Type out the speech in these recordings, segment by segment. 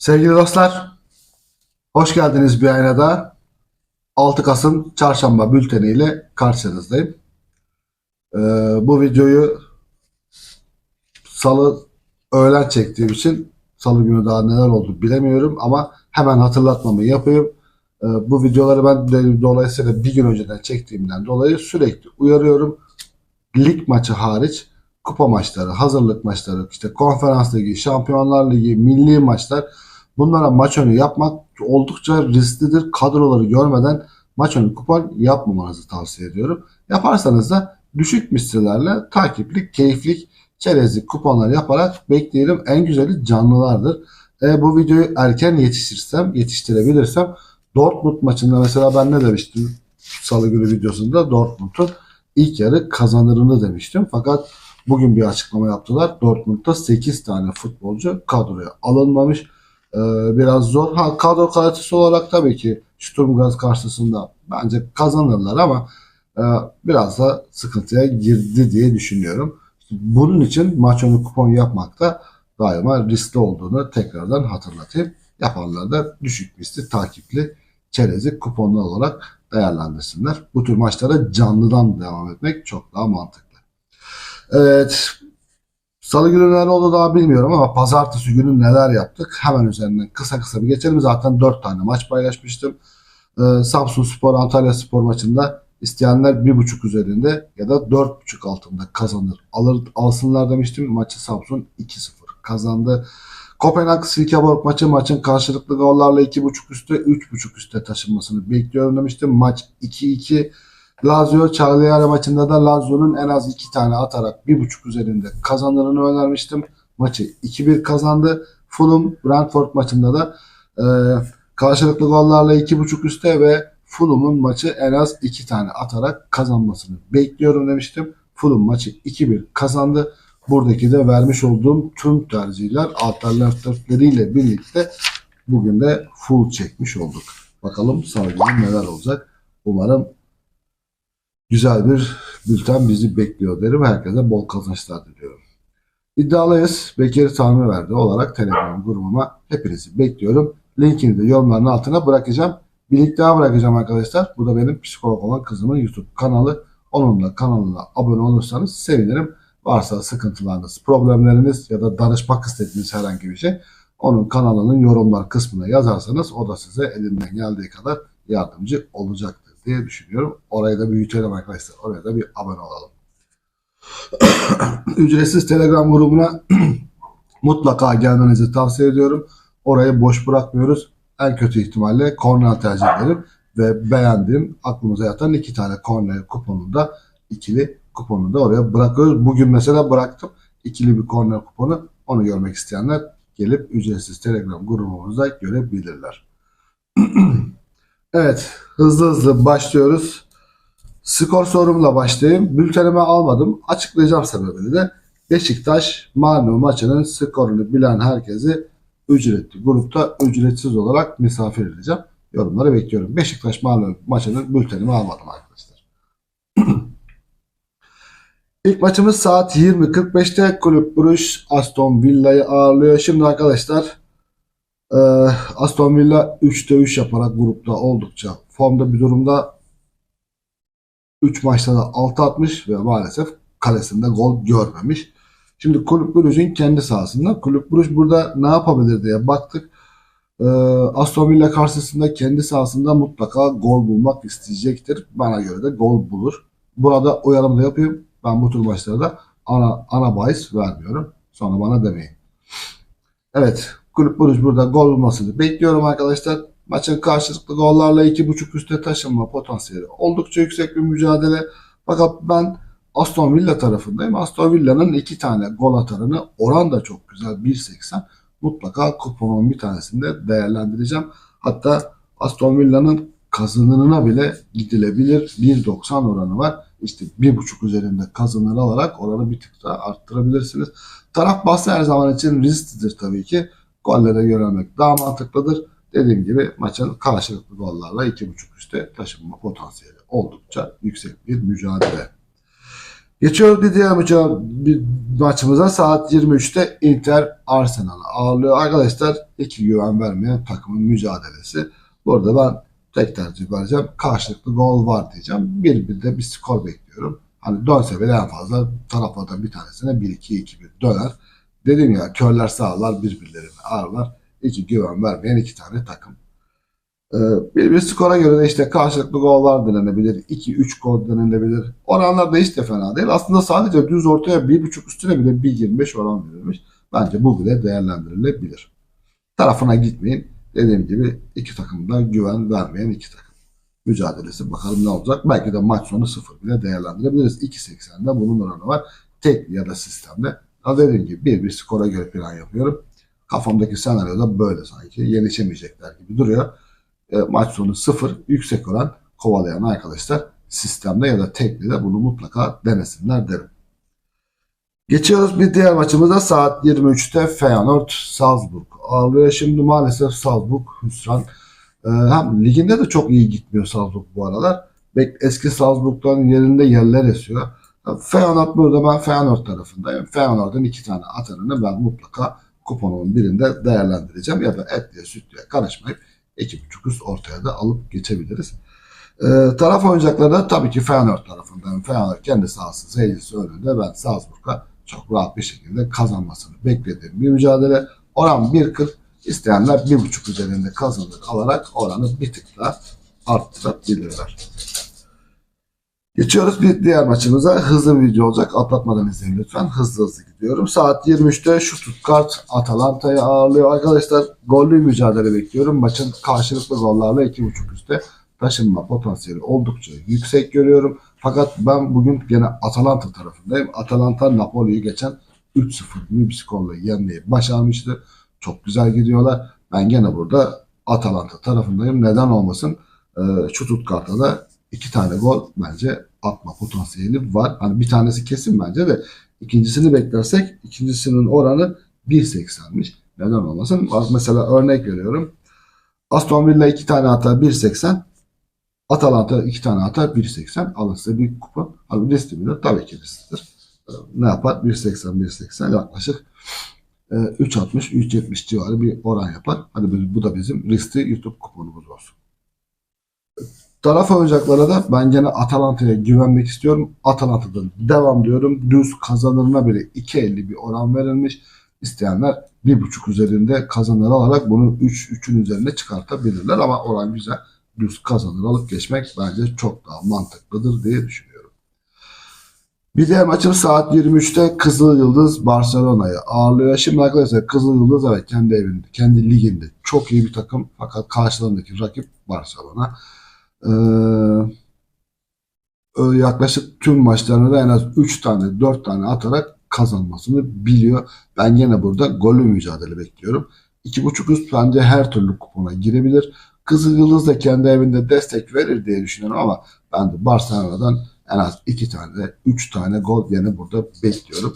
Sevgili dostlar, hoş geldiniz bir ayna daha. 6 Kasım Çarşamba bülteniyle karşınızdayım. Ee, bu videoyu Salı öğlen çektiğim için Salı günü daha neler oldu bilemiyorum ama hemen hatırlatmamı yapayım. Ee, bu videoları ben de dolayısıyla bir gün önceden çektiğimden dolayı sürekli uyarıyorum. Lig maçı hariç kupa maçları, hazırlık maçları, işte konferans ligi, şampiyonlar ligi, milli maçlar bunlara maç önü yapmak oldukça risklidir. Kadroları görmeden maç önü kupon yapmamanızı tavsiye ediyorum. Yaparsanız da düşük mislilerle takiplik, keyiflik, çerezlik kuponlar yaparak bekleyelim. En güzeli canlılardır. E, bu videoyu erken yetiştirsem, yetiştirebilirsem Dortmund maçında mesela ben ne demiştim Salı günü videosunda Dortmund'un ilk yarı kazanırını demiştim. Fakat bugün bir açıklama yaptılar. Dortmund'da 8 tane futbolcu kadroya alınmamış. Ee, biraz zor. Ha, kadro kalitesi olarak tabii ki Sturm Graz karşısında bence kazanırlar ama e, biraz da sıkıntıya girdi diye düşünüyorum. Bunun için maç önü kupon yapmak da daima riskli olduğunu tekrardan hatırlatayım. Yapanlar da düşük riskli, takipli, çerezlik kuponlar olarak değerlendirsinler. Bu tür maçlara canlıdan devam etmek çok daha mantıklı. Evet. Salı günü neler oldu daha bilmiyorum ama pazartesi günü neler yaptık hemen üzerinden kısa kısa bir geçelim. Zaten 4 tane maç paylaşmıştım. Ee, Samsun Spor Antalya Spor maçında isteyenler 1.5 üzerinde ya da 4.5 altında kazanır. Alır, alsınlar demiştim. Maçı Samsun 2-0 kazandı. Kopenhag Silkeborg maçı maçın karşılıklı gollarla 2.5 üstte 3.5 üstte taşınmasını bekliyorum demiştim. Maç 2-2. Lazio Cagliari maçında da Lazio'nun en az 2 tane atarak 1.5 üzerinde kazanırını önermiştim. Maçı 2-1 kazandı. Fulham Brentford maçında da e, karşılıklı gollarla 2.5 üstte ve Fulham'ın maçı en az 2 tane atarak kazanmasını bekliyorum demiştim. Fulham maçı 2-1 kazandı. Buradaki de vermiş olduğum tüm tercihler alternatifleriyle birlikte bugün de full çekmiş olduk. Bakalım salıcıda neler olacak. Umarım güzel bir bülten bizi bekliyor derim. Herkese bol kazançlar diliyorum. İddialıyız. Bekir Tanrı verdi olarak Telegram grubuma hepinizi bekliyorum. Linkini de yorumların altına bırakacağım. Bir link daha bırakacağım arkadaşlar. Bu da benim psikolog olan kızımın YouTube kanalı. Onun da kanalına abone olursanız sevinirim. Varsa sıkıntılarınız, problemleriniz ya da danışmak istediğiniz herhangi bir şey onun kanalının yorumlar kısmına yazarsanız o da size elinden geldiği kadar yardımcı olacaktır diye düşünüyorum. Orayı da büyütelim arkadaşlar. Oraya da bir abone olalım. Ücretsiz Telegram grubuna mutlaka gelmenizi tavsiye ediyorum. Orayı boş bırakmıyoruz. En kötü ihtimalle kornel tercihlerim ve beğendiğim aklımıza yatan iki tane kornel kuponunu da ikili kuponu da oraya bırakıyoruz. Bugün mesela bıraktım ikili bir kornel kuponu. Onu görmek isteyenler gelip ücretsiz Telegram grubumuzda görebilirler. evet hızlı hızlı başlıyoruz. Skor sorumla başlayayım. Bültenime almadım. Açıklayacağım sebebini de. Beşiktaş Malmö maçının skorunu bilen herkesi ücretli grupta ücretsiz olarak misafir edeceğim. Yorumları bekliyorum. Beşiktaş Malmö maçının bültenimi almadım arkadaşlar. İlk maçımız saat 20.45'te Kulüp Bruges Aston Villa'yı ağırlıyor. Şimdi arkadaşlar e, Aston Villa 3'te 3 yaparak grupta oldukça formda bir durumda 3 maçta da 6 atmış ve maalesef kalesinde gol görmemiş. Şimdi Kulüp Brugge'in kendi sahasında. Kulüp Brugge burada ne yapabilir diye baktık. Ee, Aston Villa karşısında kendi sahasında mutlaka gol bulmak isteyecektir. Bana göre de gol bulur. Burada uyarımı da yapayım. Ben bu tür maçlarda ana, ana bahis vermiyorum. Sonra bana demeyin. Evet. Kulüp Brugge burada gol bulmasını bekliyorum arkadaşlar. Maçın karşılıklı gollarla 2.5 üste taşınma potansiyeli oldukça yüksek bir mücadele. Fakat ben Aston Villa tarafındayım. Aston Villa'nın iki tane gol atarını oran da çok güzel 1.80. Mutlaka kuponun bir tanesinde değerlendireceğim. Hatta Aston Villa'nın kazanırına bile gidilebilir. 1.90 oranı var. İşte 1.5 üzerinde kazanır alarak oranı bir tık daha arttırabilirsiniz. Taraf bahsi her zaman için risklidir tabii ki. Gollere yönelmek daha mantıklıdır. Dediğim gibi maçın karşılıklı gollarla 2.5 üstte taşınma potansiyeli oldukça yüksek bir mücadele. Geçiyoruz bir diğer, maçımıza saat 23'te Inter Arsenal'ı ağırlıyor. Arkadaşlar iki güven vermeyen takımın mücadelesi. Burada ben tek tercih vereceğim. Karşılıklı gol var diyeceğim. Bir bir de bir skor bekliyorum. Hani dönse bile en fazla taraflardan bir tanesine 1-2-2-1 döner. Dedim ya körler sağlar birbirlerini ağırlar. Hiç güven vermeyen iki tane takım. Ee, bir, bir skora göre de işte karşılıklı gollar denenebilir. 2-3 gol denenebilir. Oranlar da hiç de fena değil. Aslında sadece düz ortaya 1.5 üstüne bile 1.25 oran verilmiş. Bence bu bile değerlendirilebilir. Tarafına gitmeyin. Dediğim gibi iki takımda güven vermeyen iki takım. Mücadelesi bakalım ne olacak. Belki de maç sonu 0 bile değerlendirebiliriz. 2.80'de bunun oranı var. Tek ya da sistemde. Ama dediğim gibi bir bir skora göre plan yapıyorum. Kafamdaki senaryoda böyle sanki. Yenişemeyecekler gibi duruyor e, maç sonu sıfır yüksek oran kovalayan arkadaşlar sistemde ya da tekli de bunu mutlaka denesinler derim. Geçiyoruz bir diğer maçımıza saat 23'te Feyenoord Salzburg ağırlıyor. Şimdi maalesef Salzburg hüsran. E, hem liginde de çok iyi gitmiyor Salzburg bu aralar. Eski Salzburg'dan yerinde yerler esiyor. Feyenoord burada ben Feyenoord tarafındayım. Feyenoord'un iki tane atarını ben mutlaka kuponumun birinde değerlendireceğim ya da etliye sütlüye karışmayıp 2.5 üst ortaya da alıp geçebiliriz. Ee, taraf oyuncakları da tabii ki Feyenoord tarafından. Feyenoord kendi sahası seyircisi önünde ben Salzburg'a çok rahat bir şekilde kazanmasını beklediğim bir mücadele. Oran 1.40 isteyenler 1.5 üzerinde kazanır alarak oranı bir tık daha arttırabilirler. Geçiyoruz bir diğer maçımıza. Hızlı bir video olacak. Atlatmadan izleyin lütfen. Hızlı hızlı gidiyorum. Saat 23'te şu Stuttgart Atalanta'yı ağırlıyor. Arkadaşlar gollü mücadele bekliyorum. Maçın karşılıklı gollarla 2.5 üstte taşınma potansiyeli oldukça yüksek görüyorum. Fakat ben bugün gene Atalanta tarafındayım. Atalanta Napoli'yi geçen 3-0 gibi bir skorla yenmeyi başarmıştı. Çok güzel gidiyorlar. Ben gene burada Atalanta tarafındayım. Neden olmasın? Ee, şu Stuttgart'a da iki tane gol bence atma potansiyeli var. Hani bir tanesi kesin bence de ikincisini beklersek ikincisinin oranı 1.80'miş. Neden olmasın? Mesela örnek veriyorum. Aston Villa iki tane atar 1.80. Atalanta iki tane atar 1.80. Alın size bir kupon. Abi riskli midir? Tabii ki. Ee, Ne yapar? 1.80 1.80 yaklaşık e, 3.60 3.70 civarı bir oran yapar. Hadi bu- da bizim riskli YouTube kuponumuz. Taraf oyuncaklara da ben gene Atalanta'ya güvenmek istiyorum. Atalanta'dan devam diyorum. Düz kazanırına bile 2.50 bir oran verilmiş. İsteyenler 1.5 üzerinde kazanır alarak bunu 3 3'ün üzerine çıkartabilirler ama oran güzel. Düz kazanır alıp geçmek bence çok daha mantıklıdır diye düşünüyorum. Bir diğer maçım saat 23'te Kızıl Yıldız Barcelona'yı ağırlıyor. Şimdi arkadaşlar Kızıl Yıldız evet kendi evinde, kendi liginde çok iyi bir takım fakat karşılarındaki rakip Barcelona. Ö- yaklaşık tüm maçlarını da en az 3 tane 4 tane atarak kazanmasını biliyor. Ben yine burada gollü mücadele bekliyorum. 2.5 üst bence her türlü kupona girebilir. Kızıl Yıldız da kendi evinde destek verir diye düşünüyorum ama ben de Barcelona'dan en az 2 tane 3 tane gol yine burada bekliyorum.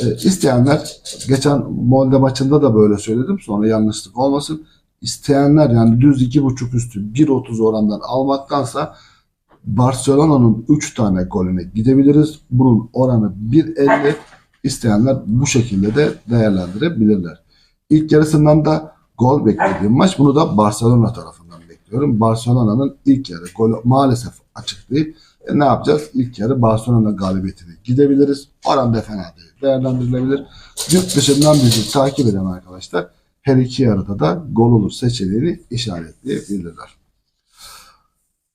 Ee, isteyenler geçen Molde maçında da böyle söyledim sonra yanlışlık olmasın isteyenler yani düz 2.5 üstü 1.30 orandan almaktansa Barcelona'nın 3 tane golüne gidebiliriz. Bunun oranı 1.50. İsteyenler bu şekilde de değerlendirebilirler. İlk yarısından da gol beklediğim maç. Bunu da Barcelona tarafından bekliyorum. Barcelona'nın ilk yarı golü maalesef açık değil. E ne yapacağız? İlk yarı Barcelona galibiyetine gidebiliriz. Oran da fena değil. Değerlendirilebilir. Yurt dışından bizi takip eden arkadaşlar her iki yarıda da gol olur seçeneğini işaretleyebilirler.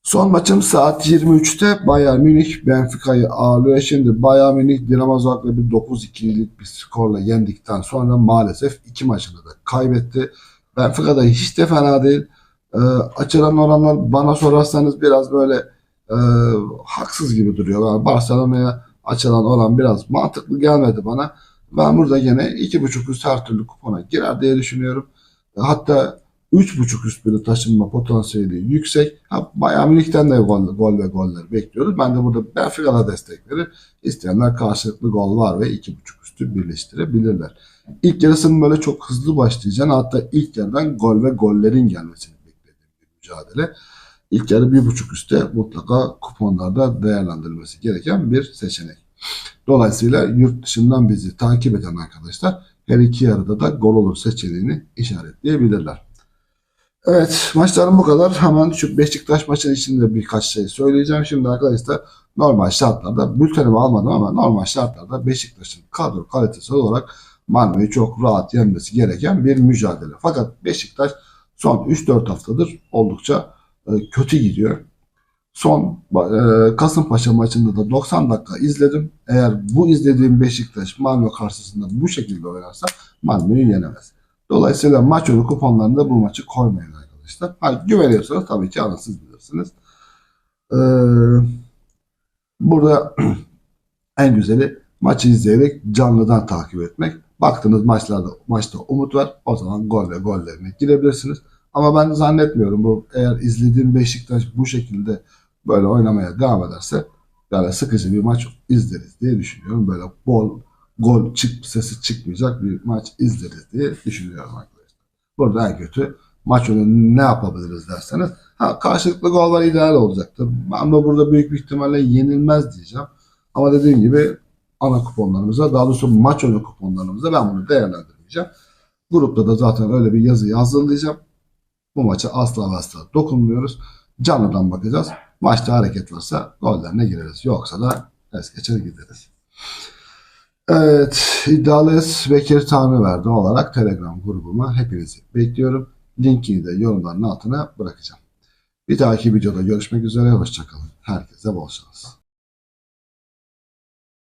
Son maçım saat 23'te Bayern Münih Benfica'yı ağırlıyor. Şimdi Bayern Münih Dinamo Zagreb'i 9-2'lik bir skorla yendikten sonra maalesef iki maçını da kaybetti. Benfica da hiç de fena değil. Ee, açılan oranlar bana sorarsanız biraz böyle e, haksız gibi duruyor. Yani Barcelona'ya açılan oran biraz mantıklı gelmedi bana. Ben burada gene 2.5 üst her türlü kupona girer diye düşünüyorum. Hatta 3.5 üst bile taşınma potansiyeli yüksek. Ha, Bayern Münih'ten de gol, gol ve goller bekliyoruz. Ben de burada Benfica'da destek verir. İsteyenler karşılıklı gol var ve 2.5 üstü birleştirebilirler. İlk yarısının böyle çok hızlı başlayacağını hatta ilk yarıdan gol ve gollerin gelmesini beklediğim bir mücadele. İlk yarı 1.5 üstte mutlaka kuponlarda değerlendirilmesi gereken bir seçenek. Dolayısıyla yurt dışından bizi takip eden arkadaşlar her iki yarıda da gol olur seçeneğini işaretleyebilirler. Evet maçlarım bu kadar. Hemen şu Beşiktaş maçı içinde birkaç şey söyleyeceğim. Şimdi arkadaşlar normal şartlarda bültenimi almadım ama normal şartlarda Beşiktaş'ın kadro kalitesi olarak Malmö'yü çok rahat yenmesi gereken bir mücadele. Fakat Beşiktaş son 3-4 haftadır oldukça e, kötü gidiyor. Son e, Kasımpaşa maçında da 90 dakika izledim. Eğer bu izlediğim Beşiktaş Malmö karşısında bu şekilde oynarsa Malmö'yü yenemez. Dolayısıyla maç önü kuponlarında bu maçı koymayın arkadaşlar. Ha, güveniyorsanız tabii ki siz bilirsiniz. Ee, burada en güzeli maçı izleyerek canlıdan takip etmek. Baktığınız maçlarda maçta umut var. O zaman gol ve gollerine girebilirsiniz. Ama ben zannetmiyorum bu eğer izlediğim Beşiktaş bu şekilde böyle oynamaya devam ederse yani sıkıcı bir maç izleriz diye düşünüyorum. Böyle bol gol çık sesi çıkmayacak bir maç izleriz diye düşünüyorum arkadaşlar. Burada en kötü maç önü ne yapabiliriz derseniz ha, karşılıklı gollar ideal olacaktır. Ama burada büyük bir ihtimalle yenilmez diyeceğim. Ama dediğim gibi ana kuponlarımıza daha doğrusu maç önü kuponlarımıza ben bunu değerlendirmeyeceğim. Grupta da zaten öyle bir yazı hazırlayacağım. Bu maça asla asla dokunmuyoruz. Canlıdan bakacağız. Maçta hareket varsa gollerine gireriz. Yoksa da es geçer gideriz. Evet, iddialıyız. Bekir Tanrıverdi olarak Telegram grubuma hepinizi bekliyorum. Linkini de yorumların altına bırakacağım. Bir dahaki videoda görüşmek üzere. Hoşçakalın. Herkese bol şans.